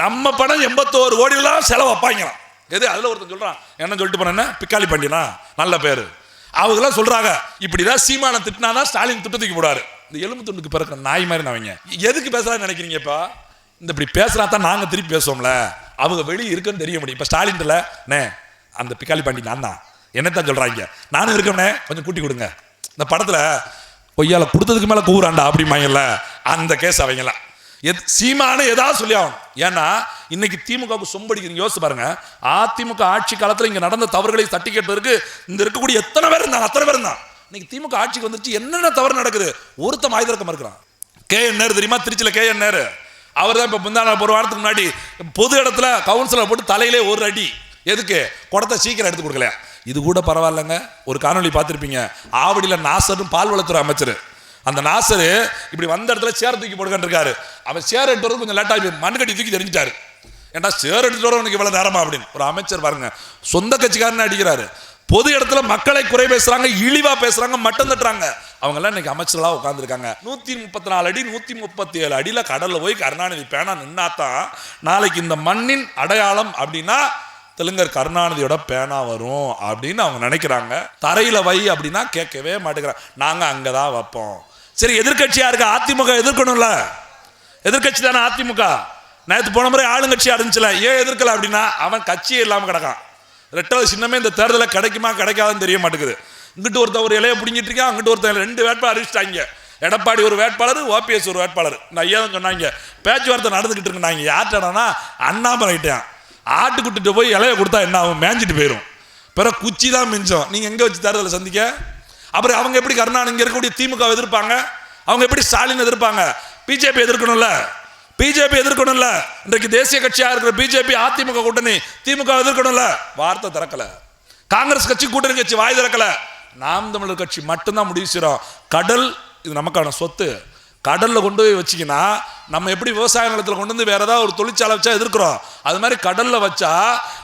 நம்ம பணம் எண்பத்தோரு கோடிலாம் செலவு வைப்பாங்களாம் எது அதில் ஒருத்தன் சொல்கிறான் என்ன சொல்லிட்டு போனேன்னா பிக்காளி பாண்டியனா நல்ல பேர். அவங்களாம் சொல்கிறாங்க இப்படிதான் சீமான திட்டினா தான் ஸ்டாலின் திட்டத்துக்கு போடாரு இந்த எலும்பு துண்டுக்கு பிறக்கிற நாய் மாதிரி அவங்க எதுக்கு பேசுறான்னு நினைக்கிறீங்கப்பா? இந்த இப்படி பேசுகிறா தான் நாங்கள் திருப்பி பேசுவோம்ல. அவங்க வெளியே இருக்குன்னு தெரிய முடியும். இப்போ ஸ்டாலின்ல நே அந்த பிக்காளி பாண்டி நான் தான். என்னத்தான் சொல்கிறாங்க நானும் இருக்கோம்னே கொஞ்சம் கூட்டி கொடுங்க. இந்த படத்தில் பொய்யால் கொடுத்ததுக்கு மேலே கூறாண்டா அப்படிம்பாங்கல்ல. அந்த கேஸ் அவங்களாம் சீமான ஏதாவது சொல்லி ஆகணும் ஏன்னா இன்னைக்கு திமுகவுக்கு சொம்படிக்கிறீங்க. யோசிச்சு பாருங்க. அதிமுக ஆட்சி காலத்தில் இங்கே நடந்த தவறுகளை தட்டி கேட்பதற்கு இந்த இருக்கக்கூடிய எத்தனை பேர் இருந்தாங்க? அத்தனை பேர் இருந்தான் இன்னைக்கு திமுக ஆட்சிக்கு வந்துச்சு என்னென்ன தவறு நடக்குது? ஒருத்தன் ஆயுதக்கம் இருக்கிறான் கே என் நேரு தெரியுமா? திருச்சியில் கே என் நேரு. அவர் தான் இப்போ முந்தான ஒரு வாரத்துக்கு முன்னாடி பொது இடத்துல கவுன்சிலர் போட்டு தலையிலே ஒரு அடி. எதுக்கு? குடத்தை சீக்கிரம் எடுத்து கொடுக்கல இது கூட பரவாயில்லைங்க. ஒரு காணொலி பார்த்துருப்பீங்க. ஆவடியில் நாசரும் பால்வளத்துறை அமைச்சர். அந்த நாசர் இப்படி வந்த இடத்துல சேர் தூக்கி போடுக்கிட்டு அவர் அவன் சேர் எடுத்து வரது கொஞ்சம் லேட்டாக மண் கட்டி தூக்கி தெரிஞ்சிட்டாரு. ஏன்னா சேர் எடுத்துட்டு வர உனக்கு இவ்வளோ நேரமா அப்படின்னு. ஒரு அமைச்சர் பாருங்க. சொந்த கட்சிக்காரனே அடிக்கிறாரு. பொது இடத்துல மக்களை குறை பேசுறாங்க இழிவா பேசுறாங்க மட்டம் தட்டுறாங்க. அவங்க எல்லாம் இன்னைக்கு அமைச்சர்களா உட்காந்துருக்காங்க நூத்தி முப்பத்தி நாலு அடி நூத்தி முப்பத்தி ஏழு அடியில கடல்ல போய் கருணாநிதி பேனா நின்னாதான் நாளைக்கு இந்த மண்ணின் அடையாளம் அப்படின்னா தெலுங்கர் கருணாநிதியோட பேனா வரும் அப்படின்னு அவங்க நினைக்கிறாங்க. தரையில வை அப்படின்னா கேட்கவே மாட்டேங்கிறாங்க. நாங்க அங்கதான் வைப்போம். சரி எதிர்க்கட்சியா இருக்க அதிமுக எதிர்க்கணும்ல? எதிர்க்கட்சி தானே அதிமுக? நேற்று போன முறை ஆளுங்கட்சியா இருந்துச்சுல ஏன் எதிர்க்கல அப்படின்னா அவன் கட்சியே இல்லாம கிடக்கான். ரெட்டாவது சின்னமே இந்த தேர்தலில் கிடைக்குமா கிடைக்காதுன்னு தெரிய மாட்டேங்குது. இங்கிட்டு ஒருத்தன் ஒரு இலையை பிடிங்கிட்டு இருக்கான் அங்கிட்டு ஒருத்தன் ரெண்டு வேட்பாளர் அறிவிச்சிட்டாங்க எடப்பாடி ஒரு வேட்பாளர் ஓபிஎஸ் ஒரு வேட்பாளர். நான் ஐயா சொன்னாங்க. பேச்சுவார்த்தை நடந்துகிட்டு இருக்குனாங்க யார்ட்டனா அண்ணாமலைட்டேன் ஆட்டுக்குட்டிட்டு போய் இலைய கொடுத்தா என்ன ஆகும்? மேஞ்சிட்டு போயிடும் பிற குச்சி தான் மிஞ்சம். நீங்கள் எங்கே வச்சு தேர்தலை சந்திக்க? அப்புறம் அவங்க எப்படி கருணாநிதி இங்கே இருக்கக்கூடிய திமுக எதிர்ப்பாங்க? அவங்க எப்படி ஸ்டாலின் எதிர்ப்பாங்க? பிஜேபி எதிர்க்கணும்ல? பிஜேபி எதிர்க்கணும்ல? இன்றைக்கு தேசிய கட்சியாக இருக்கிற பிஜேபி அதிமுக கூட்டணி திமுக எதிர்க்கணும்ல? வார்த்தை திறக்கல. காங்கிரஸ் கட்சி கூட்டணி கட்சி வாய் திறக்கல. நாம் தமிழர் கட்சி மட்டும்தான் முடிவு செய்கிறோம் கடல் இது நமக்கான சொத்து. கடலில் கொண்டு போய் வச்சிங்கன்னா நம்ம எப்படி விவசாய நிலத்தில் கொண்டு வந்து வேறு ஏதாவது ஒரு தொழிற்சாலை வச்சா எதிர்க்கிறோம்? அது மாதிரி கடலில் வச்சா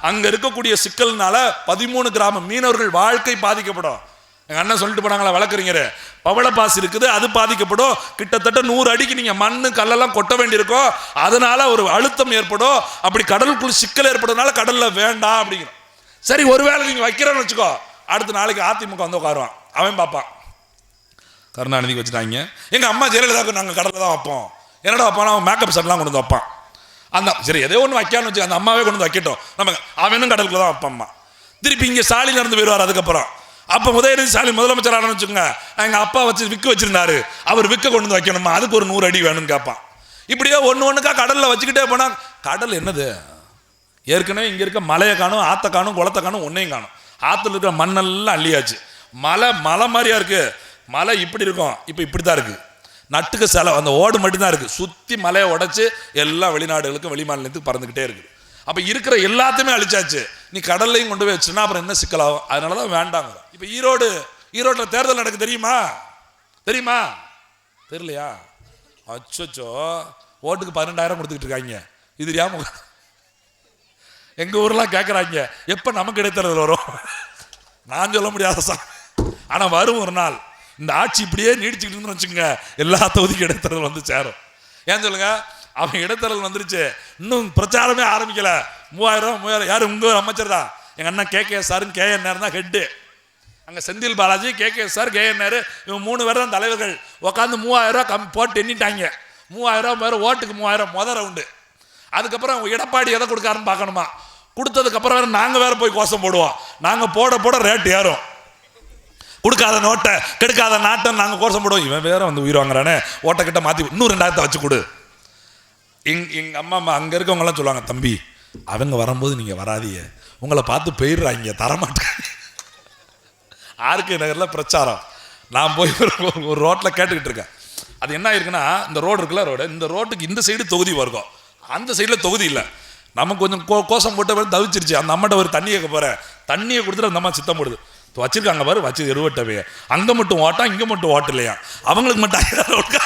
அங்கே இருக்கக்கூடிய சிக்கல்னால பதிமூணு கிராம மீனவர்கள் வாழ்க்கை பாதிக்கப்படும். எங்கள் அண்ணன் சொல்லிட்டு போனாங்களா வழக்கறிஞர் பவளப்பாசி இருக்குது அது பாதிக்கப்படும். கிட்டத்தட்ட நூறு அடிக்கு நீங்கள் மண் கல்லெல்லாம் கொட்ட வேண்டியிருக்கும். அதனால் ஒரு அழுத்தம் ஏற்படும். அப்படி கடலுக்குள் சிக்கல் ஏற்படுறதுனால கடலில் வேண்டாம் அப்படிங்கிறோம். சரி ஒருவேளை நீங்கள் வைக்கிறேன்னு வச்சுக்கோ. அடுத்த நாளைக்கு அதிமுக வந்து உட்காருவான். அவன் பார்ப்பான். கருணாநிதிக்கு வச்சுட்டாங்க. எங்கள் அம்மா ஜெயலலிதாவுக்கு நாங்கள் கடலில் தான் வைப்போம். என்னடா வைப்பான்? அவன் மேக்கப் செட்லாம் கொண்டு வந்து வைப்பான். அந்த சரி எதோ ஒன்று வைக்கான்னு வச்சு அந்த அம்மாவே கொண்டு வந்து வைக்கட்டும். நம்ம அவனும் கடலுக்குள்ள தான் வைப்பான் அம்மா திருப்பி இங்கே சாலி இருந்து போயிடுவார் அதுக்கப்புறம். அப்போ உதயநிதி ஸ்டாலின் முதலமைச்சர் ஆனு வச்சுக்கோங்க எங்கள் அப்பா வச்சு விற்க வச்சிருந்தாரு. அவர் விற்க கொண்டு வந்து வைக்கணுமா அதுக்கு ஒரு நூறு அடி வேணும்னு கேட்பான். இப்படியே ஒன்று ஒன்றுக்கா கடலில் வச்சுக்கிட்டே போனால் கடல் என்னது? ஏற்கனவே இங்கே இருக்க மலையை காணும் ஆற்ற காணும் குளத்தை காணும் ஒன்றையும் காணும். ஆற்றுல இருக்கிற மண்ணெல்லாம் அள்ளியாச்சு. மலை மலை மாதிரியா இருக்குது மலை இப்படி இருக்கும். இப்போ இப்படி தான் இருக்குது நட்டுக்கு செலவு அந்த ஓடு மட்டும்தான் இருக்குது சுற்றி மலையை உடச்சி எல்லா வெளிநாடுகளுக்கும் வெளி மாநிலத்துக்கு பறந்துக்கிட்டே இருக்குது. அப்போ இருக்கிற எல்லாத்தையுமே அழிச்சாச்சு. நீ கடல்லையும் கொண்டு போய் வச்சுன்னா அப்புறம் என்ன சிக்கலாகும் அதனால தான் வேண்டாங்க இப்போ ஈரோடு ஈரோட்டில் தேர்தல் நடக்கு தெரியுமா? தெரியுமா? தெரியலையா? அச்சோ ஓட்டுக்கு பன்னெண்டாயிரம் கொடுத்துக்கிட்டு இருக்காங்க. இது தெரியாம எங்கள் ஊர்லாம் கேட்குறாங்க எப்போ நமக்கு இடைத்தேர்தல் வரும்? நான் சொல்ல முடியாத சார் ஆனால் வரும் ஒரு நாள். இந்த ஆட்சி இப்படியே நீடிச்சுக்கிட்டு இருந்துன்னு எல்லா தொகுதிக்கு இடைத்தேர்தல் வந்து சேரும். ஏன் சொல்லுங்க? அவன் இடைத்தேர்தல் வந்துருச்சு. இன்னும் பிரச்சாரமே ஆரம்பிக்கல. மூவாயிரம் மூவாயிரம் யாரும் உங்க அமைச்சர் தான். எங்க அண்ணன் கே. கே. சாருன்னு கே. என் தான் ஹெட்டு. அங்க Senthil Balaji K. K. Sir K. N இவன் மூணு பேர் தான் தலைவர்கள். உட்காந்து மூவாயிரம் ரூபா கம் போட்டு எண்ணிட்டாங்க. மூவாயிரம் ரூபா மூவாயிரம் ஓட்டுக்கு மூவாயிரம் முத ரவுண்டு அதுக்கப்புறம் அவங்க எடப்பாடி எதை கொடுக்காருன்னு பார்க்கணுமா? கொடுத்ததுக்கப்புறம் வேற நாங்கள் வேற போய் கோஷம் போடுவோம். நாங்கள் போட போட ரேட் ஏறும். கொடுக்காத நோட்டை கெடுக்காத நாட்டை நாங்கள் கோஷம் போடுவோம். இவன் வேற வந்து உயிர் வாங்குறானே ஓட்டை கிட்ட மாற்றி இன்னும் ரெண்டாயிரத்தை வச்சு கொடு. எங் எங்கள் அம்மா அம்மா அங்கே இருக்கவங்கலாம் சொல்லுவாங்க தம்பி அவங்க வரும்போது நீங்கள் வராதீங்க. உங்களை பார்த்து போயிடுறாங்க தரமாட்டாங்க ஆர்கே நகரில் பிரச்சாரம். நான் போய் ஒரு- ஒரு ரோட்டில் கேட்டுக்கிட்டு இருக்கேன். அது என்ன ஆயிருக்குன்னா இந்த ரோடு இருக்குல்ல ரோடு இந்த ரோட்டுக்கு இந்த சைடு தொகுதி வரும் அந்த சைடில் தொகுதி இல்லை. நமக்கு கொஞ்சம் கோ கோஷம் போட்ட பிறகு தவிச்சிருச்சு. அந்த அம்மாட்ட ஒரு தண்ணி கேட்க போகிறேன் தண்ணியை கொடுத்துட்டு அந்த அம்மா சித்தம் போடுது. வச்சிருக்காங்க பாரு வச்சு எருவட்டவே அங்கே மட்டும் ஓட்டா இங்கே மட்டும் ஓட்டலையா அவங்களுக்கு மட்டும் ஐயாயிரம் ஓட்டா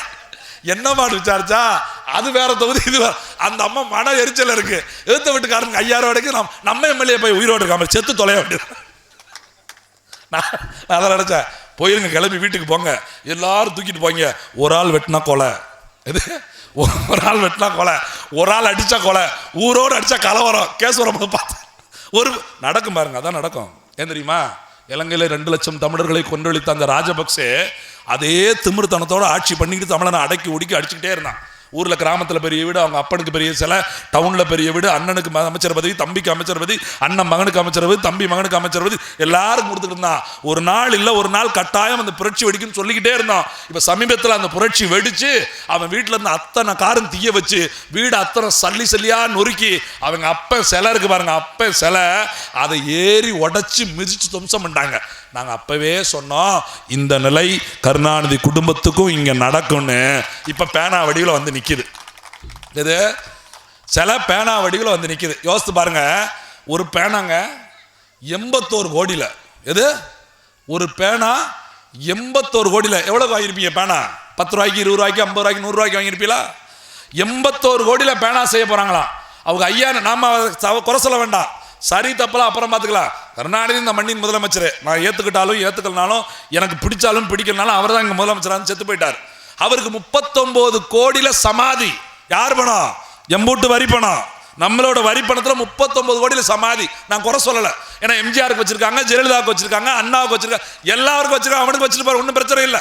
என்ன மாடு விசாரிச்சா? அது வேற தொகுதி இது அந்த அம்மா மன எரிச்சல் இருக்கு. எழுத்த வீட்டுக்காரங்க ஐயாயிரம் வரைக்கும் நம்ம நம்ம எம்எல்ஏ போய் உயிரோடு இருக்காம செத்து தொலைய வேண்டியது. நான் நான் அதான் போயிருங்க கிளம்பி வீட்டுக்கு போங்க. எல்லாரும் தூக்கிட்டு போங்க. ஒரு ஆள் வெட்டினா கொலை. இது ஒரு ஆள் வெட்டினா கொலை. ஒரு ஆள் அடித்தா கொலை. ஊரோடு அடித்தா கலவரம். கேஸ் வரும்போது பார்த்தேன் ஒரு நடக்கும் பாருங்க அதான் நடக்கும். ஏன் தெரியுமா? இலங்கையில் ரெண்டு லட்சம் தமிழர்களை கொன்றொழித்த அந்த ராஜபக்சே அதே திமிர்த்தனத்தோட ஆட்சி பண்ணிக்கிட்டு தமிழனை அடக்கி ஒடுக்கி அடிச்சுக்கிட்டே இருந்தான். ஊரில் கிராமத்தில் பெரிய வீடு அவங்க அப்பனுக்கு பெரிய சிலை டவுனில் பெரிய வீடு அண்ணனுக்கு அமைச்சர் பதவி தம்பிக்கு அமைச்சர் பதவி அண்ணன் மகனுக்கு அமைச்சர் பதவி தம்பி மகனுக்கு அமைச்சர் பதவி எல்லாரும் கொடுத்துட்டு இருந்தான். ஒரு நாள் இல்லை ஒரு நாள் கட்டாயம் அந்த புரட்சி வெடிக்குன்னு சொல்லிக்கிட்டே இருந்தான். இப்போ சமீபத்தில் அந்த புரட்சி வெடிச்சு அவன் வீட்டில் இருந்து அத்தனை காரும் தீய வச்சு வீடு அத்தனை சல்லி சல்லியா நொறுக்கி அவங்க அப்ப சிலை இருக்கு பாருங்க அப்ப சிலை அதை ஏறி உடச்சி மிதிச்சு துவம்சம் பண்ணிட்டாங்க. நாங்கள் அப்போவே சொன்னோம் இந்த நிலை கருணாநிதி குடும்பத்துக்கும் இங்கே நடக்கும்னு. இப்போ பேனா வடிவில் வந்து நிற்கிது இது சில பேனா வடிவில் வந்து நிற்கிது யோசித்து பாருங்க. ஒரு பேனாங்க எண்பத்தோரு கோடியில். எது? ஒரு பேனா எண்பத்தோரு கோடியில். எவ்வளோ வாங்கியிருப்பீங்க பேனா? பத்து ரூபாய்க்கு இருபது ரூபாய்க்கு ஐம்பது ரூபாய்க்கு நூறு ரூபாய்க்கு வாங்கியிருப்பீங்களா? எண்பத்தோரு கோடியில் பேனா செய்ய போகிறாங்களாம் அவங்க ஐயா நாம குறை சொல்ல வேண்டாம். சரி தப்பெல்லாம் அப்புறம் பார்த்துக்கலாம் கருணாநிதி இந்த மண்ணின் முதலமைச்சர். நான் ஏத்துக்கிட்டாலும் ஏத்துக்கலனாலும் எனக்கு பிடிச்சாலும் பிடிக்கலனாலும் அவர் தான் இங்கே முதலமைச்சராக செத்து போயிட்டார். அவருக்கு முப்பத்தொம்போது கோடியில் சமாதி. யார் பணம்? எம்பூட்டு வரி பணம். நம்மளோட வரி பணத்தில் முப்பத்தொம்பது கோடியில் சமாதி. நான் குறை சொல்லலை. ஏன்னா எம்ஜிஆருக்கு வச்சிருக்காங்க ஜெயலலிதாவுக்கு வச்சிருக்காங்க அண்ணாவுக்கு வச்சிருக்காங்க எல்லாருக்கும் வச்சிருக்காங்க அவனுக்கு வச்சிருப்பாரு ஒன்றும் பிரச்சனை இல்லை.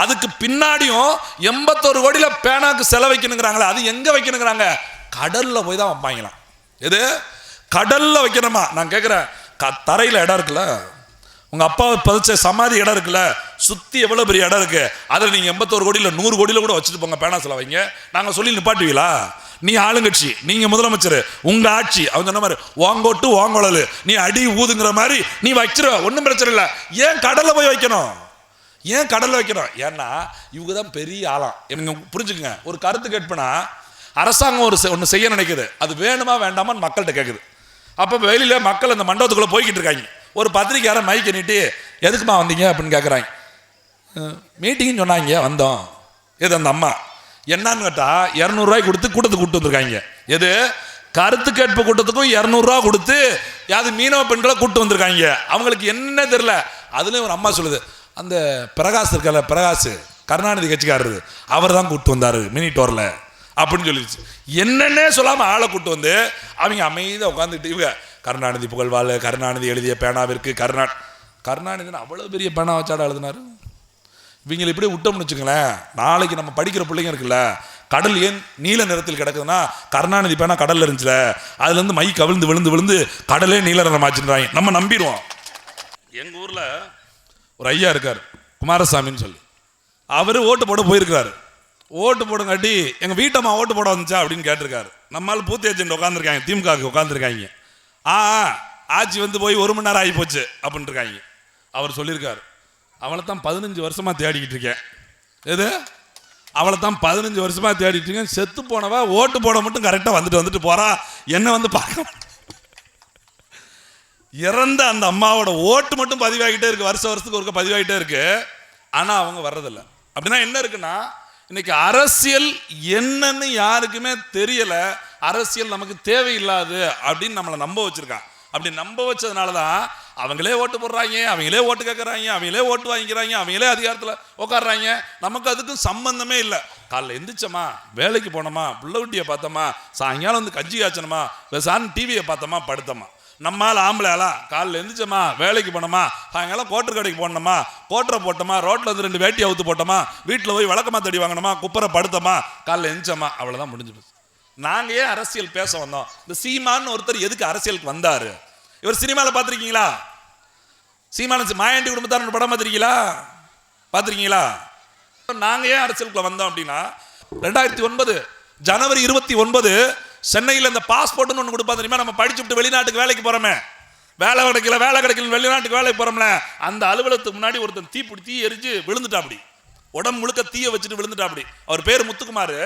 அதுக்கு பின்னாடியும் எண்பத்தோரு கோடியில் பேனாக்கு செலவைக்கணுங்கிறாங்களே அது எங்கே வைக்கணுங்கிறாங்க? கடலில் போய் தான் வைப்பாங்களாம். எது? கடலில் வைக்கணுமா? நான் கேட்குறேன் க தரையில் இடம் இருக்குல்ல? உங்கள் அப்பாவை பதிச்ச சமாதி இடம் இருக்குல்ல? சுற்றி எவ்வளோ பெரிய இடம் இருக்குது அதில் நீங்கள் எண்பத்தோரு கோடியில் நூறு கோடியில் கூட வச்சுட்டு போங்க பேனா செலவு வைங்க. நாங்கள் சொல்லி நிப்பாட்டுவீங்களா? நீ ஆளுங்கட்சி நீங்கள் முதலமைச்சர் உங்கள் ஆட்சி அவங்க சொன்ன மாதிரி வாங்கோட்டு வாங்கொழல் நீ அடி ஊதுங்கிற மாதிரி நீ வச்சிருவ ஒன்றும் பிரச்சனை இல்லை. ஏன் கடலை போய் வைக்கணும்? ஏன் கடலில் வைக்கணும்? ஏன்னா இவங்க தான் பெரிய ஆளாம். இவங்க புரிஞ்சுக்குங்க. ஒரு கருத்து கேட்பனா அரசாங்கம் ஒரு ஒன்று செய்ய நினைக்குது. அது வேணுமா வேண்டாமான்னு மக்கள்கிட்ட கேட்குது அப்போ வெளியில் மக்கள் அந்த மண்டபத்துக்குள்ளே போய்கிட்டு இருக்காங்க. ஒரு பத்திரிக்கையாரன் மைக்கை நீட்டி எதுக்குமா வந்தீங்க? அப்படின்னு கேட்குறாங்க மீட்டிங்னு சொன்னாங்க வந்தோம். எது அந்த அம்மா? என்னன்னு கேட்டால் இரநூறுவாய்க்கு கொடுத்து கூட்டத்துக்கு கூட்டு வந்திருக்காங்க. எது? கருத்து கேட்பு கூட்டத்துக்கும் இரநூறுவா கொடுத்து யாது மீனவ பெண்களை கூட்டு வந்திருக்காங்க. அவங்களுக்கு என்ன தெரில அதுலேயும் ஒரு அம்மா சொல்லுது அந்த பிரகாஷ் இருக்கல பிரகாஷ் கருணாநிதி கட்சிக்காரரு அவர் தான் கூப்பிட்டு வந்தார் மினி டோரில். அப்படின்னு சொல்லிடுச்சு என்னன்னே சொல்லாமல் ஆளை கூட்டு வந்து அவங்க அமைதியாக உட்காந்துட்டு இவங்க கருணாநிதி புகழ்வாள் கருணாநிதி எழுதிய பேனாவிற்கு கருணா கருணாநிதினு அவ்வளோ பெரிய பேனா வச்சாட எழுதினார்? இவங்களை இப்படி விட்டோம்னு வச்சுங்களேன் நாளைக்கு நம்ம படிக்கிற பிள்ளைங்க இருக்குல்ல கடல் ஏன் நீல நிறத்தில் கிடக்குதுன்னா கருணாநிதி பேனா கடலில் இருந்துச்சுல அதுலேருந்து மை கவிழ்ந்து விழுந்து விழுந்து கடலே நீல நிறம் ஆச்சுன்றாங்க நம்ம நம்பிடுவோம். எங்கள் ஊரில் ஒரு ஐயா இருக்கார் குமாரசாமின்னு சொல்லி. அவர் ஓட்டு போட போயிருக்கிறாரு. ஓட்டு போடுங்காட்டி எங்கள் வீட்டம்மா ஓட்டு போட வந்துச்சா அப்படின்னு கேட்டிருக்காரு. நம்மால் பூத்தி ஏஜென்ட் உட்காந்துருக்காங்க திமுக உட்காந்துருக்காங்க ஆ ஆ, ஆட்சி வந்து போய் ஒரு மணி நேரம் ஆகி போச்சு அப்படின்ட்டு இருக்காங்க அவர் சொல்லியிருக்காரு. அவளை தான் பதினஞ்சு வருஷமாக தேடிக்கிட்டு இருக்கேன். எது? அவளை தான் பதினஞ்சு வருஷமாக தேடிட்டு இருக்கேன். செத்து போனவ ஓட்டு போட மட்டும் கரெக்டாக வந்துட்டு வந்துட்டு போகிறா என்ன வந்து பார்க்க இறந்த அந்த அம்மாவோட ஓட்டு மட்டும் பதிவாகிட்டே இருக்குது வருஷ வருஷத்துக்கு ஒருக்க பதிவாகிட்டே இருக்குது ஆனால் அவங்க வர்றதில்ல. அப்படின்னா என்ன இருக்குன்னா இன்னைக்கு அரசியல் என்னன்னு யாருக்குமே தெரியல. அரசியல் நமக்கு தேவையில்லாது அப்படின்னு நம்மளை நம்ப வச்சிருக்கான். அப்படி நம்ப வச்சதுனால தான் அவங்களே ஓட்டு போடுறாங்க அவங்களே ஓட்டு கேட்குறாங்க அவங்களே ஓட்டு வாங்கிக்கிறாங்க அவங்களே அதிகாரத்தில் உட்காடுறாங்க நமக்கு அதுக்கும் சம்பந்தமே இல்லை. காலைல எந்திரிச்சோமா வேலைக்கு போனோமா புள்ள குட்டியை பார்த்தோமா சாயங்காலம் வந்து கஞ்சி காய்ச்சணுமா சான் டிவியை பார்த்தோமா படுத்தோமா. நம்மால் ஆம்பளையாளா? காலைல எழுந்திரிச்சோமா வேலைக்கு போனோமா? சாயங்காலம் கோட்டர் கடைக்கு போனோமா? கோட்டரை போட்டோமா? ரோட்டில் வந்து ரெண்டு வேட்டி அவுத்து போட்டோமா? வீட்டில் போய் விளக்கமா தேடி வாங்கினோமா குப்பரை படுத்தோமா? காலையில் எழுந்திரிச்சோமா அவ்வளோதான் முடிஞ்சு போச்சு நாங்கள் ஏன் அரசியல் பேச வந்தோம்? இந்த சீமான்னு ஒருத்தர் எதுக்கு அரசியலுக்கு வந்தாரு? இவர் சினிமாவில் பார்த்துருக்கீங்களா சீமான மாயாண்டி குடும்பத்தார் படம் பார்த்துருக்கீங்களா பார்த்துருக்கீங்களா நாங்கள் ஏன் அரசியலுக்குள்ளே வந்தோம் அப்படின்னா ரெண்டாயிரத்தி ஒன்பது ஜனவரி இருபத்தி ஒன்பது சென்னையில் இந்த பாஸ்போர்ட்னு ஒன்று கொடுப்பா தெரியுமா? நம்ம படிச்சு விட்டு வெளிநாட்டுக்கு வேலைக்கு போகிறோமே வேலை கிடைக்கல வேலை கிடைக்கல வெளிநாட்டுக்கு வேலைக்கு போகிறோம்ல அந்த அலுவலகத்துக்கு முன்னாடி ஒருத்தன் தீ பிடி தீ எரிஞ்சு விழுந்துட்டா அப்படி உடம்பு முழுக்க தீயை வச்சுட்டு விழுந்துட்டா அப்படி அவர் பேர் முத்துக்குமார்.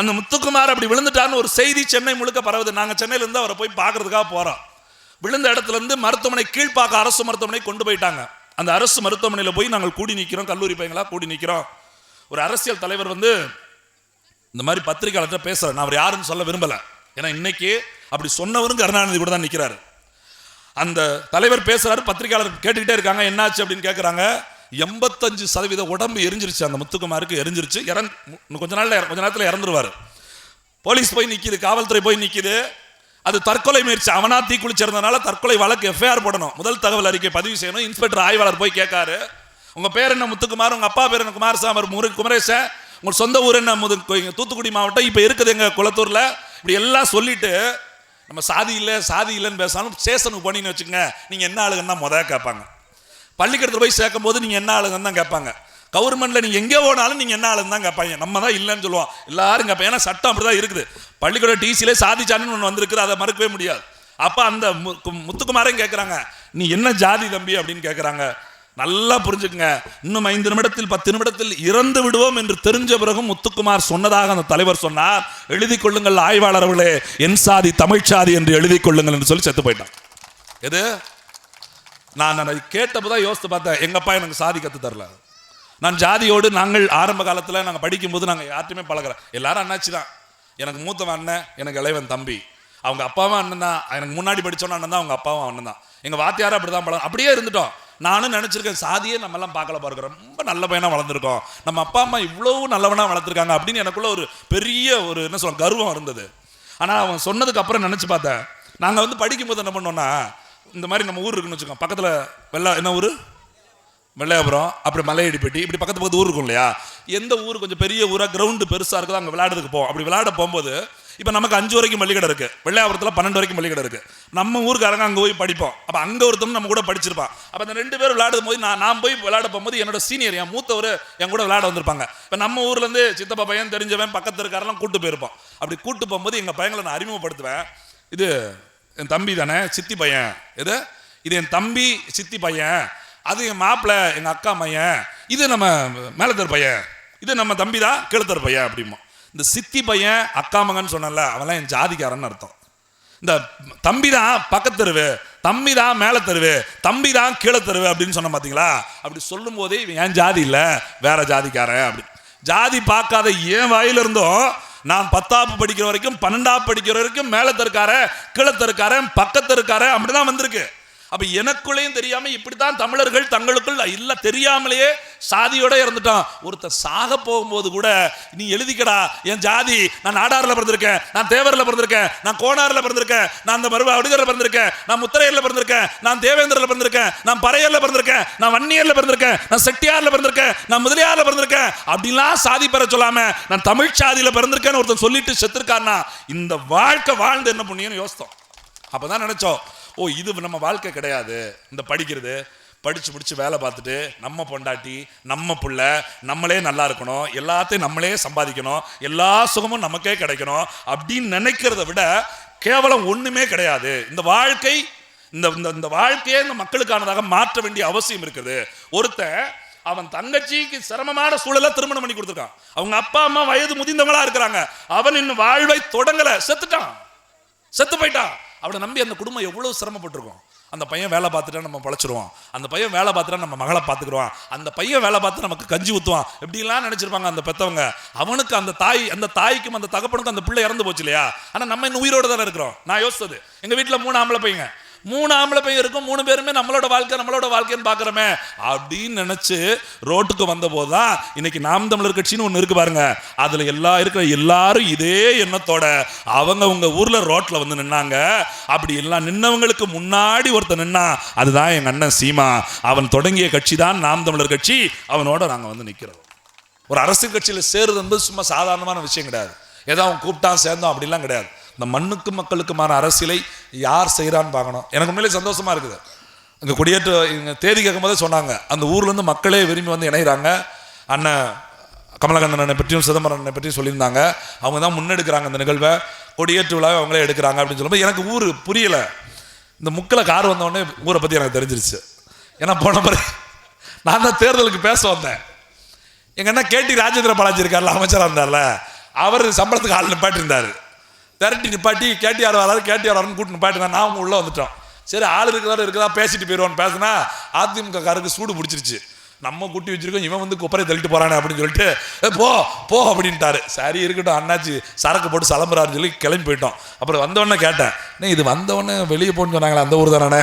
அந்த முத்துக்குமார் அப்படி விழுந்துட்டான்னு ஒரு செய்தி சென்னை முழுக்க பரவுது. நாங்கள் சென்னையிலேருந்து அவரை போய் பார்க்கறதுக்காக போகிறோம் விழுந்த இடத்துல இருந்து மருத்துவமனை கீழ்ப்பாக்க அரசு மருத்துவமனை கொண்டு போயிட்டாங்க. அந்த அரசு மருத்துவமனையில் போய் நாங்கள் கூடி நிற்கிறோம் கல்லூரி பையங்களாக கூடி நிற்கிறோம் ஒரு அரசியல் தலைவர் வந்து இந்த மாதிரி பத்திரிகையாளர்கிட்ட பேசுறேன். நான் அவர் யாருன்னு சொல்ல விரும்பல. ஏன்னா இன்னைக்கு அப்படி சொன்னவரும் கருணாநிதி கூட தான் நிற்கிறாரு அந்த தலைவர் பேசுறாரு பத்திரிகையாளர் கேட்டுக்கிட்டே இருக்காங்க. என்னாச்சு அப்படின்னு கேட்குறாங்க எண்பத்தஞ்சு சதவீத உடம்பு எரிஞ்சிருச்சு. அந்த முத்துக்குமாருக்கு எரிஞ்சிருச்சு. இறந் கொஞ்ச நாள்ல கொஞ்ச நேரத்தில் இறந்துருவாரு. போலீஸ் போய் நிற்கிது காவல்துறை போய் நிற்கிது அது தற்கொலை முயற்சி. அவனா தீ தற்கொலை வழக்கு எஃப்ஐஆர் போடணும். முதல் தகவல் அறிக்கை பதிவு செய்யணும். இன்ஸ்பெக்டர் ஆய்வாளர் போய் கேட்காரு. உங்கள் பேர் என்ன முத்துக்குமார்? உங்கள் அப்பா பேர் என்ன? குமாரசாமி. முருகு முரு குமரேசன். உங்கள் சொந்த ஊர் என்ன முதல் கோயிங்க தூத்துக்குடி மாவட்டம் இப்போ இருக்குது எங்கள் குளத்தூரில். இப்படி எல்லாம் சொல்லிட்டு நம்ம சாதி இல்லை சாதி இல்லைன்னு பேசாலும் ஸ்டேஷனுக்கு போனீங்கன்னு வச்சுக்கோங்க. நீங்கள் என்ன ஆளுங்கன்னா முத கேட்பாங்க. பள்ளிக்கூடத்தில் போய் சேர்க்கும் போது நீங்கள் என்ன ஆளுங்கன்னு தான் கேட்பாங்க. கவர்மெண்ட்டில் நீங்கள் எங்கே போனாலும் நீங்கள் என்ன ஆளுன்னு தான் கேட்பாங்க. நம்ம தான் இல்லைன்னு சொல்லுவோம். எல்லாரும் கேட்பாங்க. ஏன்னா சட்டம் அப்படி தான் இருக்குது. பள்ளிக்கூட டிசியிலே சாதி சாதின்னு ஒன்று வந்திருக்குது அதை மறுக்கவே முடியாது. அப்போ அந்த மு- முத்துக்குமாரையும் கேட்குறாங்க. நீ என்ன ஜாதி தம்பி அப்படின்னு கேட்குறாங்க. நல்லா புரிஞ்சுக்குங்க. இன்னும் ஐந்து நிமிடத்தில் பத்து நிமிடத்தில் இறந்து விடுவோம் என்று தெரிஞ்ச பிறகும் முத்துக்குமார் சொன்னதாக அந்த தலைவர் சொன்னார். எழுதி கொள்ளுங்கள் ஆய்வாளர் அவர்களே என் சாதி தமிழ் சாதி என்று எழுதி கொள்ளுங்கள் என்று சொல்லி செத்து போயிட்டான். எது? நான் அதை கேட்டப்பதான் யோசித்து பார்த்தேன். எங்கள் அப்பா எனக்கு சாதி கற்று தரல. நான் ஜாதியோடு நாங்கள் ஆரம்ப காலத்தில் நாங்கள் படிக்கும்போது நாங்கள் யார்ட்டுமே பழகிறோம் எல்லாரும் அண்ணாச்சி தான் எனக்கு மூத்தவன் அண்ணன் எனக்கு இளைவன் தம்பி. அவங்க அப்பாவும் அண்ணன் தான் எனக்கு முன்னாடி படித்தோன்னு அண்ணன் தான் அவங்க அப்பாவும் அண்ணன் தான் எங்கள் வாத்தியாரும் அப்படி தான் பழகம் அப்படியே இருந்துட்டோம். நானும் நினச்சிருக்கேன் சாதியே நம்மலாம் பார்க்கல பாருங்க ரொம்ப நல்ல பையனாக வளர்ந்துருக்கோம். நம்ம அப்பா அம்மா இவ்வளவு நல்லவனாக வளர்த்துருக்காங்க அப்படின்னு எனக்குள்ள ஒரு பெரிய ஒரு என்ன சொல்ல கர்வம் இருந்தது. ஆனால் அவன் சொன்னதுக்கு அப்புறம் நினச்சி பார்த்தேன். நாங்கள் வந்து படிக்கும்போது என்ன பண்ணோன்னா இந்த மாதிரி நம்ம ஊர் இருக்குன்னு வச்சுக்கோங்க. பக்கத்தில் வெள்ளா என்ன ஊர்? வெள்ளையாபுரம் அப்புறம் மலையடிப்பட்டி இப்படி பக்கத்து பக்கத்து ஊர் இருக்கும் இல்லையா? எந்த ஊர் கொஞ்சம் பெரிய ஊராக கிரவுண்டு பெருசாக இருக்குதோ அங்கே விளையாடுறதுக்கு போவோம் அப்படி விளையாட போகும்போது இப்போ நமக்கு அஞ்சு வரைக்கும் பள்ளிக்கடை இருக்கு. வெள்ளையாபுரத்தில் பன்னெண்டு வரைக்கும் பள்ளிக்கடை இருக்கு. நம்ம ஊருக்காரங்க அங்கே போய் படிப்போம். அப்போ அங்கே ஒருத்தவங்க நம்ம கூட படிச்சிருப்பான். அப்போ அந்த ரெண்டு பேரும் விளையாடும் போது நான் நான் போய் விளையாட போகும்போது என்னோட சீனியர் என் மூத்தவர் என் கூட விளையாட வந்திருப்பாங்க. இப்போ நம்ம ஊர்லேருந்து சித்தப்பா பையன் தெரிஞ்சவன் பக்கத்து இருக்காரெல்லாம் கூட்டு போயிருப்போம். அப்படி கூட்டு போகும்போது எங்கள் பையங்களை நான் அறிமுகப்படுத்துவேன். இது என் தம்பி தானே சித்தி பையன். எது? இது என் தம்பி சித்தி பையன். அது என் மாப்பிள்ளை எங்கள் அக்கா பையன். இது நம்ம மேலத்தர் பையன். இது நம்ம தம்பி தான் கீழத்தர் பையன் அப்படிமா இந்த சித்தி பையன் அக்கா மகன் சொன்னல அவன்லாம் என் ஜாதிக்காரன்னு அர்த்தம். இந்த தம்பி தான் தம்பிதான் தம்பி தான் மேலே தெருவு தம்பி தான் கீழே தருவு அப்படின்னு சொன்ன பார்த்தீங்களா அப்படி சொல்லும் போதே இவன் என் ஜாதி இல்லை வேற ஜாதிக்காரன் அப்படி. ஜாதி பார்க்காத ஏன் வாயில இருந்தோம் நான் பத்தாப்பு படிக்கிற வரைக்கும் பன்னெண்டாப்பு படிக்கிற வரைக்கும் மேலே தெருக்காரன் கீழே தருக்காரன் பக்கத்து இருக்காரன் அப்படிதான் வந்திருக்கு. அப்ப எனக்குள்ளேயும் தெரியாம இப்படித்தான் தமிழர்கள் தங்களுக்குள் இல்ல தெரியாமலேயே சாதியோட இறந்துட்டான். ஒருத்தர் சாக போகும்போது கூட நீ எழுதிக்கடா என் ஜாதி நான் நாடாரில் பிறந்திருக்கேன் நான் தேவரில் பிறந்திருக்கேன் நான் கோணாரில் பிறந்திருக்கேன் நான் அந்த மருவ அடுகரில் பிறந்திருக்கேன் நான் முத்திரையரில் பிறந்திருக்கேன் நான் தேவேந்திரில் பிறந்திருக்கேன் நான் பறையரில் பிறந்திருக்கேன் நான் வன்னியரில் பிறந்திருக்கேன் நான் செட்டியாரில் பிறந்திருக்கேன் நான் முதலியாரில் பிறந்திருக்கேன் அப்படிலாம் சாதி பெற சொல்லாம நான் தமிழ் சாதியில் பிறந்திருக்கேன்னு ஒருத்தன் சொல்லிட்டு செத்துருக்கான்னா இந்த வாழ்க்கை வாழ்ந்து என்ன புண்ணியம்னு யோசித்தோம். அப்பதான் நினச்சோம். ஓ இது நம்ம வாழ்க்கை கிடையாது. இந்த படிக்கிறது படிச்சு முடித்து வேலை பார்த்துட்டு நம்ம பொண்டாட்டி நம்ம புள்ள நம்மளே நல்லா இருக்கணும் எல்லாத்தையும் நம்மளே சம்பாதிக்கணும் எல்லா சுகமும் நமக்கே கிடைக்கணும் அப்படின்னு நினைக்கிறத விட கேவலம் ஒண்ணுமே கிடையாது. இந்த வாழ்க்கை இந்த இந்த இந்த வாழ்க்கையே இந்த மக்களுக்கானதாக மாற்ற வேண்டிய அவசியம் இருக்குது. ஒருத்தன் அவன் தங்கச்சிக்கு சிரமமான சூழல திருமணம் பண்ணி கொடுத்துருக்கான். அவங்க அப்பா அம்மா வயது முதிர்ந்தவங்களா இருக்கிறாங்க. அவன் இன்னும் வாழ்வை தொடங்கல. செத்துட்டான். செத்து போயிட்டான். அவனை நம்பி அந்த குடும்பம் எவ்வளோ சிரமப்பட்டிருக்கும். அந்த பையன் வேலை பார்த்துட்டா நம்ம பழச்சிருவோம் அந்த பையன் வேலை பார்த்துட்டா நம்ம மகளை பார்த்துக்குருவான். அந்த பையன் வேலை பார்த்து நமக்கு கஞ்சி ஊற்றுவான் எப்படிலாம் நினச்சிருப்பாங்க அந்த பெற்றவங்க அவனுக்கு அந்த தாய் அந்த தாய்க்கும் அந்த தகப்பனுக்கும் அந்த பிள்ளை இறந்து போச்சு இல்லையா? ஆனால் நம்ம இன்னும் உயிரோடு தானே இருக்கிறோம். நான் யோசிச்சது எங்கள் வீட்டில் மூணு ஆம்பளை பையங்க. மூணு ஆம்பளை பையன் இருக்கும் மூணு பேருமே நம்மளோட வாழ்க்கை நம்மளோட வாழ்க்கைன்னு பார்க்குறோமே. அப்படின்னு நினைச்சு ரோட்டுக்கு வந்த போதுதான் இன்னைக்கு நாம் தமிழர் கட்சின்னு ஒன்று இருக்கு பாருங்க. அதுல எல்லா இருக்கிற எல்லாரும் இதே எண்ணத்தோட அவங்க உங்க ஊர்ல ரோட்ல வந்து நின்னாங்க. அப்படி எல்லாம் நின்னவங்களுக்கு முன்னாடி ஒருத்தன் நின்னா அதுதான் எங்க அண்ணன் சீமா. அவன் தொடங்கிய கட்சி தான் நாம் தமிழர் கட்சி. அவனோட நாங்க வந்து நிக்கிறோம். ஒரு அரசு கட்சியில் சேருது என்பது சும்மா சாதாரணமான விஷயம் கிடையாது. ஏதோ அவன் கூப்பிட்டான் சேர்ந்தோம் அப்படிலாம் கிடையாது. இந்த மண்ணுக்கு மக்களுக்குமான அரசியலை யார் செய்கிறான்னு பார்க்கணும். எனக்கு உண்மையிலே சந்தோஷமாக இருக்குது. இங்கே குடியேற்ற இங்கே தேதி கேட்கும் போதே சொன்னாங்க. அந்த ஊர்லேருந்து மக்களே விரும்பி வந்து இணைகிறாங்க அண்ணன் கமலகண்ணனை பற்றியும் சிதம்பரம் அண்ணனை பற்றியும் சொல்லியிருந்தாங்க. அவங்க தான் முன்னெடுக்கிறாங்க அந்த நிகழ்வை. கொடியேற்று விழாவை அவங்களே எடுக்கிறாங்க அப்படின்னு சொல்லும்போது எனக்கு ஊர் புரியல. இந்த முக்கில் கார் வந்த ஊரை பற்றி எனக்கு தெரிஞ்சிருச்சு. ஏன்னா போன பிறகு நான் தான் தேர்தலுக்கு பேச வந்தேன். எங்க அண்ணா கேடி ராஜேந்திர பாலாஜி இருக்கார்ல அமைச்சராக இருந்தார்ல. அவர் சம்பளத்துக்கு ஆள் நிப்பாட்டிருந்தாரு திரட்டி நிப்பாட்டி கேட்டியார் வராரு கேட்டியார் வரணும் கூட்டு நிப்பாட்டிருந்தா நாம் உள்ளே வந்துட்டோம். சரி ஆள் இருக்கிறதா இருக்கிறா பேசிட்டு போயிடுவான்னு பேசுனா அதிமுக காருக்கு சூடு பிடிச்சிருச்சு. நம்ம குட்டி வச்சிருக்கோம் இவன் வந்து குப்பரை தள்ளிட்டு போறானே அப்படின்னு சொல்லிட்டு "ஏ, போ போ அப்படின்ட்டாரு. சரி இருக்கட்டும் அண்ணாச்சி சரக்கு போட்டு சலம்புறாருன்னு சொல்லி கிளம்பி போயிட்டோம். அப்புறம் வந்தவொடனே கேட்டேன் இது வந்தவொடனே வெளியே போன்னு சொன்னாங்களே அந்த ஊர் தானே?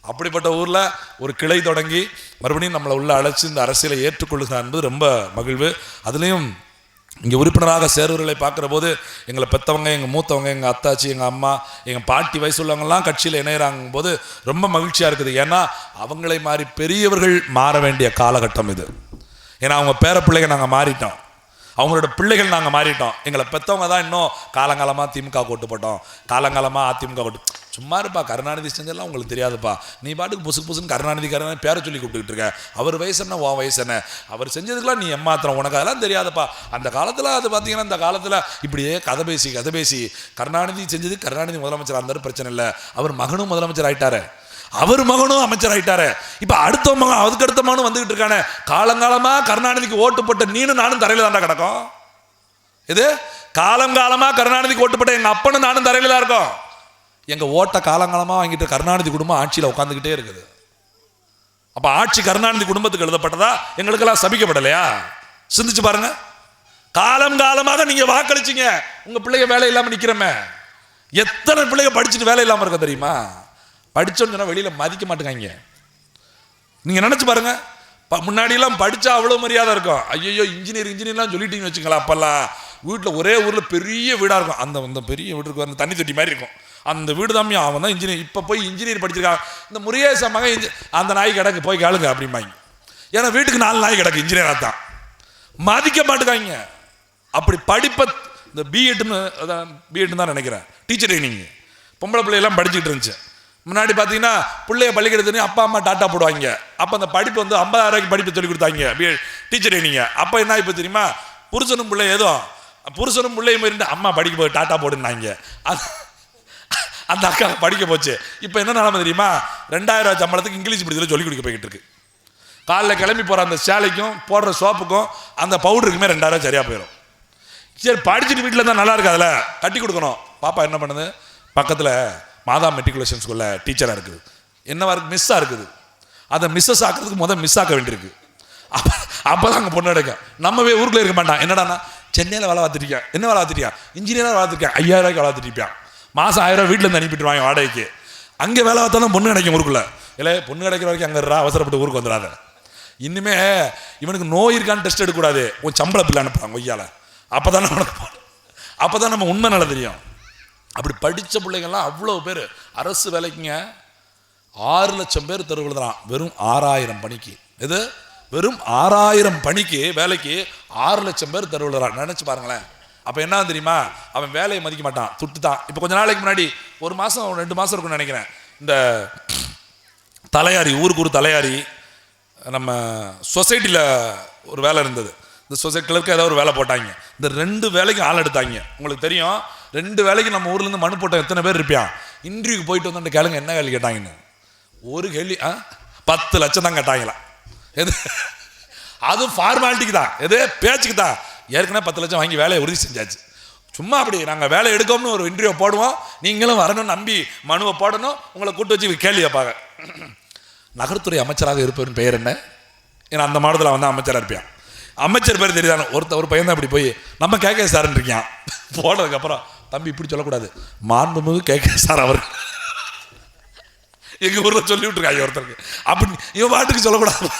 அப்படிப்பட்ட ஊர்ல ஒரு கிளை தொடங்கி மறுபடியும் நம்மளை உள்ள அழைச்சி இந்த அரசியலை ஏற்றுக்கொள்ளுதான் என்பது ரொம்ப மகிழ்வு. அதுலேயும் இங்கே உறுப்பினராக சேர்வர்களை பார்க்குற போது எங்களை பெற்றவங்க எங்கள் மூத்தவங்க எங்கள் அத்தாச்சி எங்கள் அம்மா எங்கள் பாட்டி வயசு உள்ளவங்கலாம் கட்சியில் இணையறாங்க போது ரொம்ப மகிழ்ச்சியாக இருக்குது. ஏன்னா அவங்களை மாதிரி பெரியவர்கள் மாற வேண்டிய காலகட்டம் இது. ஏன்னா அவங்க பேர பிள்ளைங்க நாங்கள் மாறிட்டோம். அவங்களோட பிள்ளைகள் நாங்கள் மாறிட்டோம். எங்களை பெற்றவங்க தான் இன்னும் காலங்காலமாக திமுக ஓட்டு போட்டோம். காலங்காலமாக அதிமுக கூட்டு சும்மா இருப்பா கருணாநிதி செஞ்செல்லாம் உங்களுக்கு தெரியாதுப்பா. நீ பாட்டுக்கு புசுக்கு புசுன்னு கருணாநிதி கருணாநிதி பேரை சொல்லி கூப்பிட்டுக்கிட்டு இருக்க. அவர் வயசு என்ன உன் வயசு என்ன? அவர் செஞ்சதுக்கெல்லாம் நீ ஏமாத்திரம் உனக்கு அதெல்லாம் தெரியாதுப்பா. அந்த காலத்தில் அது பார்த்தீங்கன்னா அந்த காலத்தில் இப்படியே கதை பேசி கதை பேசி கருணாநிதி செஞ்சது கருணாநிதி முதலமைச்சர் இருந்தாலும் பிரச்சனை இல்லை. அவர் மகனும் முதலமைச்சர் ஆயிட்டாரு. அவர் மகனும் அமைச்சர் ஆயிட்டாரு. இப்போ அடுத்த மகன் அதுக்கு அடுத்த மகனும் வந்துகிட்டு இருக்கானே. காலங்காலமாக கருணாநிதிக்கு ஓட்டு போட்ட நீனும் நானும் தரையில் தாண்டா கிடக்கும். இது காலங்காலமாக கருணாநிதிக்கு ஓட்டு போட்ட எங்கள் அப்பனும் நானும் தரையில் தான் இருக்கோம். எங்கள் ஓட்ட காலங்காலமாக வாங்கிட்டு கருணாநிதி குடும்பம் ஆட்சியில் உட்காந்துக்கிட்டே இருக்குது. அப்போ ஆட்சி கருணாநிதி குடும்பத்துக்கு எழுதப்பட்டதா? எங்களுக்கெல்லாம் சபிக்கப்படலையா? சிந்திச்சு பாருங்க. காலம் காலமாக நீங்கள் வாக்களிச்சிங்க. உங்கள் பிள்ளைங்க வேலை இல்லாமல் நிற்கிறமே எத்தனை பிள்ளைங்க படிச்சுட்டு வேலை இல்லாமல் இருக்க தெரியுமா? படிச்சோன்னு சொன்னால் வெளியில் மதிக்க மாட்டேங்காங்க. நீங்கள் நினச்சி பாருங்க. முன்னாடியெல்லாம் படித்தா அவ்வளோ மரியாதை இருக்கும். ஐயோ இன்ஜினியர் இன்ஜினியர்லாம் சொல்லிட்டீங்கன்னு வச்சுங்களா அப்போல்லாம் வீட்டில் ஒரே ஊரில் பெரிய வீடாக இருக்கும். அந்த அந்த பெரிய வீடு இருக்கும் அந்த தண்ணி தொட்டி மாதிரி இருக்கும். அந்த வீடு தான் அவன் தான் இன்ஜினியர் இப்போ போய் இன்ஜினியர் படிச்சிருக்கான் இந்த முருகேச மகன் இன்ஜி அந்த நாய் கிடக்கு போய் கேளுங்க அப்படிம்பாங்க. ஏன்னா வீட்டுக்கு நாலு நாய் கிடக்கு இன்ஜினியராக தான் மதிக்க மாட்டுக்காங்க. அப்படி படிப்பை இந்த பிஎட்னு அதான் பிஎட்னு தான் நினைக்கிறேன். டீச்சர் ட்ரைனிங் பொம்பளை பிள்ளையெல்லாம் படிச்சுட்டு இருந்துச்சு. முன்னாடி பார்த்தீங்கன்னா பிள்ளைய பள்ளிக்கூடத்துலேயும் அப்பா அம்மா டாட்டா போடுவாங்க. அப்போ அந்த படிப்பு வந்து ஐம்பதாயிரம் படிப்பு சொல்லி கொடுத்தாங்க டீச்சர் ட்ரைனிங்க அப்போ என்ன இப்போ தெரியுமா? புருஷனும் பிள்ளை ஏதோ புருஷனும் பிள்ளையும் போயிருந்து அம்மா படிக்க போய் டாட்டா போடுனாங்க அது அந்த அக்கா படிக்க போச்சு. இப்போ என்ன நிலமை தெரியுமா? ரெண்டாயிரம் ரூபாய் சம்பளத்துக்கு இங்கிலீஷ் மீடியத்தில் சொல்லி கொடுக்க போய்கிட்டு இருக்கு. காலைல கிளம்பி போகிற அந்த சேலைக்கும் போடுற சோப்புக்கும் அந்த பவுடருக்குமே ரெண்டாயிரம் சரியாக போயிடும் சரி படிச்சுட்டு வீட்டில் தான் நல்லா இருக்காதுல்ல? கட்டி கொடுக்கணும். பாப்பா என்ன பண்ணுது? பக்கத்தில் மாதா மெட்ரிகுலேஷன் ஸ்கூலில் டீச்சராக இருக்குது. என்னவா இருக்கு? மிஸ்ஸாக இருக்குது. அதை மிஸ்ஸஸ் ஆக்கிறதுக்கு முதல் மிஸ் ஆக்க வேண்டியிருக்கு. அப்போ அப்போ தான் அங்கே பொண்ணு எடுக்க நம்மவே ஊருக்குள்ளே இருக்க மாட்டான். என்னடானா சென்னையில் வேலை பார்த்துருக்கேன் என்ன வேலை பார்த்துருக்கியா இன்ஜினியராக வேலை பார்த்துருக்கேன் ஐயாயிரம் ரூபாய்க்கு வேலை பார்த்துருப்பான் மாதம் ஆயிரம் ரூபா வீட்டில் இருந்து அனுப்பிட்டுருவாங்க வாடகைக்கு. அங்கே வேலை பார்த்தாலும் பொண்ணு கிடைக்கும் ஊருக்குள்ள. இல்லை பொண்ணு கிடைக்கிற வரைக்கும் அங்கே அவசரப்பட்டு ஊருக்கு வந்துடாத. இன்னுமே இவனுக்கு நோய் இருக்கான்னு டெஸ்ட் எடுக்கக்கூடாது. உன் சம்பள பிள்ளை அனுப்புறாங்க கொய்யால அப்போ தானே உனக்கு அப்போ தான் நம்ம உண்மை நல்லா தெரியும். அப்படி படித்த பிள்ளைங்கள்லாம் அவ்வளோ பேர். அரசு வேலைக்குங்க. ஆறு லட்சம் பேர் தெருவில் வெறும் ஆறாயிரம் பணிக்கு. எது? வெறும் ஆறாயிரம் பணிக்கு வேலைக்கு ஆறு லட்சம் பேர் தெருவில் நினச்சி பாருங்களேன். அப்போ என்ன தெரியுமா? அவன் வேலையை மதிக்க மாட்டான். துட்டு தான் இப்போ கொஞ்ச நாளைக்கு முன்னாடி ஒரு மாதம் ரெண்டு மாதம் இருக்கும்னு நினைக்கிறேன். இந்த தலையாரி ஊருக்கு ஒரு தலையாரி நம்ம சொசைட்டியில் ஒரு வேலை இருந்தது. இந்த சொசைட்டி கிளர்க்கு ஏதாவது ஒரு வேலை போட்டாங்க. இந்த ரெண்டு வேலைக்கும் ஆள் எடுத்தாங்க. உங்களுக்கு தெரியும் ரெண்டு வேலைக்கு நம்ம ஊர்லேருந்து மனு போட்ட எத்தனை பேர் இருப்பியான் இன்டர்வியூக்கு போயிட்டு வந்து கேளுங்க என்ன கேள்வி கேட்டாங்கன்னு. ஒரு கேள்வி ஆ? பத்து லட்சம் தான் கேட்டாங்களா எது? அதுவும் ஃபார்மாலிட்டிக்கு தான் எது? பேச்சுக்கு தான் ஏற்கனவே பத்து லட்சம் வாங்கி வேலையை உறுதி செஞ்சாச்சு. சும்மா அப்படி நாங்கள் வேலை எடுக்கோம்னு ஒரு இன்டர்வியூ போடுவோம் நீங்களும் வரணும்னு நம்பி மனுவை போடணும் உங்களை கூட்டு வச்சு கேள்வி வைப்பாங்க நகரத்துறை அமைச்சராக இருப்பவரின் பெயர் என்ன? ஏன்னா அந்த மாடத்தில் வந்து அமைச்சராக இருப்பான். அமைச்சர் பேர் தெரியாதானே ஒருத்த ஒரு பையன் தான் அப்படி போய் நம்ம கேட்க சார்ன்னு இருக்கான் போனதுக்கப்புறம் தம்பி இப்படி சொல்லக்கூடாது. மாண்புமிகு கேட்க சார் அவர். எங்கள் ஊரில் சொல்லி விட்டுருக்காங்க ஒருத்தருக்கு. அப்படி இவன் பாட்டுக்கு சொல்லக்கூடாது.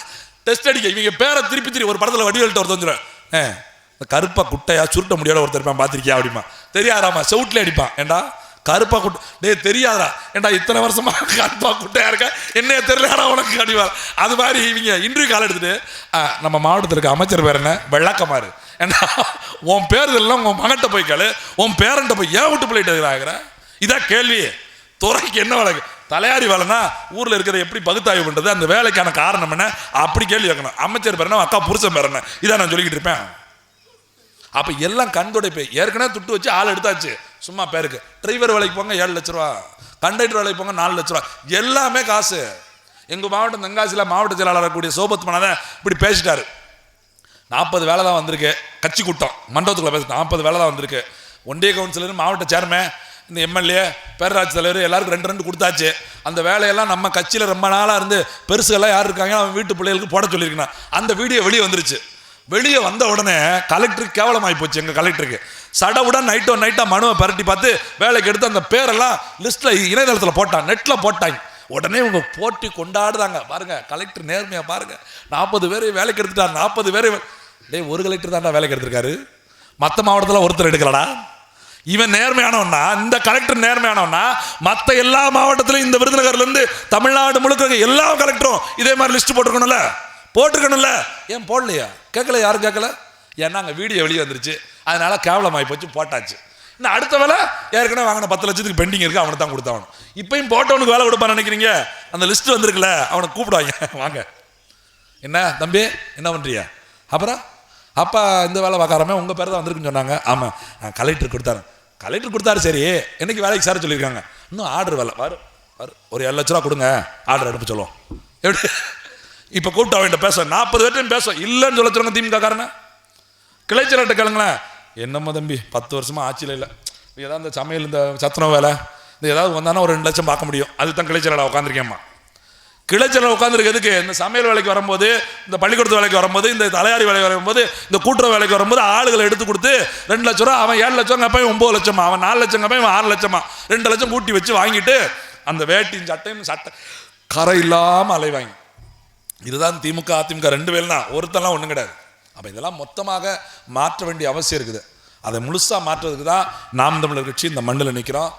டெஸ்ட் அடிக்க இவங்க பேரை திருப்பி திருப்பி ஒரு படத்தில் வடிவேல்ட்டு ஒருத்தர் வந்துடுவேன் இந்த கருப்பா குட்டையா சுருட்ட முடியாத ஒருத்தர் இருப்பான் பார்த்துருக்கியா அப்படிமா தெரியாதாமா செவுட்டில் அடிப்பான். ஏண்டா? கருப்பா குட்டை டேய் தெரியாதா ஏண்டா இத்தனை வருஷமா கருப்பா குட்டையா இருக்க? என்னைய தெரியலடா உனக்கு அடிவார் அது மாதிரி இவங்க இன்டர்வியூ கால் எடுத்துட்டு ஆ, நம்ம மாவட்டத்தில் இருக்க அமைச்சர் பேர் என்ன? வெள்ளாக்கமாறு ஏண்டா உன் பேர் இதெல்லாம் உன் மகன்கிட்ட போய் கேளு. உன் பேரன்ட்ட போய் ஏன் விட்டு பிள்ளைட்டு ஆகிற இதான் கேள்வி. துறைக்கு என்ன வழக்கு தலையாரி வேலைனா ஊரில் இருக்கிறத எப்படி பகுத்தாய்வு பண்ணுறது அந்த வேலைக்கான காரணம் என்ன? அப்படி கேள்வி வைக்கணும் அமைச்சர் பேர் என்ன? அக்கா புருஷன் பேர் என்ன? இதான் நான் சொல்லிக்கிட்டு இருப்பேன். அப்போ எல்லாம் கண் துடைப்பு ஏற்கனவே துட்டு வச்சு ஆள் எடுத்தாச்சு. சும்மா பேருக்கு. டிரைவர் வேலைக்கு போங்க ஏழு லட்ச ரூபா. கண்டக்டர் வேலைக்கு போங்க நாலு லட்ச ரூபா. எல்லாமே காசு. எங்கள் மாவட்டம் தென்காசியில் மாவட்ட செயலாளர் கூடிய சோபத் மனதை இப்படி பேசிட்டாரு. நாற்பது வேலை தான் வந்திருக்கு. கட்சி கூட்டம். மண்டபத்துக்குள்ள பேச நாற்பது வேலை தான் வந்திருக்கு. ஒன்றிய கவுன்சிலர் மாவட்ட சேர்மேன் இந்த எம்எல்ஏ பேரராட்சி தலைவர் எல்லாருக்கும் ரெண்டு ரெண்டு கொடுத்தாச்சு. அந்த வேலையெல்லாம் நம்ம கட்சியில் ரொம்ப நாளாக இருந்து பெருசுகள்லாம் யார் இருக்காங்க அவன் வீட்டு பிள்ளைகளுக்கு போட சொல்லியிருக்கான் அந்த வீடியோ வெளியே வந்துருச்சு. வெளியே வந்த உடனே கலெக்டருக்கு கேவலமாகி போச்சு எங்கள் கலெக்டருக்கு சடவுடன் நைட்டோ நைட்டாக மனுவை பரட்டி பார்த்து வேலைக்கு எடுத்து அந்த பேரெல்லாம் லிஸ்ட்டில் இணையதளத்தில் போட்டான் நெட்டில் போட்டாங்க. உடனே இவங்க போட்டி கொண்டாடுறாங்க. பாருங்க கலெக்டர் நேர்மையாக பாருங்க. நாற்பது பேர் வேலைக்கு எடுத்துட்டார் நாற்பது பேர் டேய் ஒரு கலெக்டர் தான்டா வேலைக்கு எடுத்திருக்காரு. மற்ற மாவட்டத்தில் ஒருத்தர் எடுக்கலடா. இவன் நேர்மையானவனா இந்த கலெக்டர் நேர்மையானவனா மற்ற எல்லா மாவட்டத்திலும் இந்த விருதுநகர்லேருந்து தமிழ்நாடு முழுக்க எல்லா கலெக்டரும் இதே மாதிரி லிஸ்ட் போட்டிருக்கணும்ல? போட்டிருக்கணும்ல? ஏன் போடலையா? கேட்கல யாரும் கேட்கல ஏன்னா அங்கே வீடியோ வெளியே வந்துருச்சு. அதனால கேவலமாகி போச்சு போட்டாச்சு. இன்னும் அடுத்த வேலை ஏற்கனவே வாங்கின பத்து லட்சத்துக்கு பெண்டிங் இருக்கு அவனை தான் கொடுத்தாவணும் இப்பயும் போட்டவனுக்கு வேலை கொடுப்பான்னு நினைக்கிறீங்க? அந்த லிஸ்ட் வந்திருக்குல்ல அவனை கூப்பிடுவாங்க. வாங்க. என்ன தம்பி என்ன பண்ணுறியா அப்புறம்? அப்பா இந்த வேலை பார்க்காரமே உங்கள் பேர் தான் வந்திருக்குன்னு சொன்னாங்க. ஆமாம் கலெக்டர் கொடுத்தாரு. கலெக்டர் கொடுத்தாரு சரி. என்னைக்கு வேலைக்கு சார சொல்லியிருக்காங்க. இன்னும் ஆர்டர் வேலை வரும் வரும் ஒரு ஏழு லட்ச ரூபா கொடுங்க. ஆர்டர் அனுப்ப சொல்லுவோம். எப்படி? இப்போ கூப்பிட்டு அவன்கிட்ட பேச நாற்பது பேர்ட்டையும் பேச. இல்லைன்னு சொல்ல சொல்லுங்க திமுக காரனை. கிளைச்சலாட்ட கேளுங்களேன். என்னம்மா தம்பி பத்து வருஷமா ஆட்சியில் இல்லை. ஏதாவது இந்த சமையல் இந்த சத்துணவு வேலை இந்த ஏதாவது வந்தானா ஒரு ரெண்டு லட்சம் பார்க்க முடியும். அதுதான் கிளைச்சலாட உட்காந்துருக்கேம்மா கிளைச்சலில் உட்காந்துருக்கு எதுக்கு? இந்த சமையல் வேலைக்கு வரும்போது இந்த பள்ளிக்கூடத்து வேலைக்கு வரும்போது இந்த தலையாரி வேலைக்கு வரும்போது இந்த கூட்டுறவு வேலைக்கு வரும்போது ஆளுகளை எடுத்து கொடுத்து ரெண்டு லட்ச ரூபா அவன் ஏழு லட்சம் கப்பையும் ஒம்பது லட்சமா? அவன் நாலு லட்சம் கப்பையும் ஆறு லட்சமா? ரெண்டு லட்சம் கூட்டி வச்சு வாங்கிட்டு அந்த வேட்டியும் சட்டையும் சட்டை கரை இல்லாமல் அலைவாங்க. இதுதான் திமுக அதிமுக ரெண்டு பேரும் தான் ஒருத்தெல்லாம் ஒன்றும் கிடையாது. அப்போ இதெல்லாம் மொத்தமாக மாற்ற வேண்டிய அவசியம் இருக்குது. அதை முழுசாக மாற்றுறதுக்கு தான் நாம் தமிழர் கட்சி இந்த மண்ணில் நிற்கிறோம்.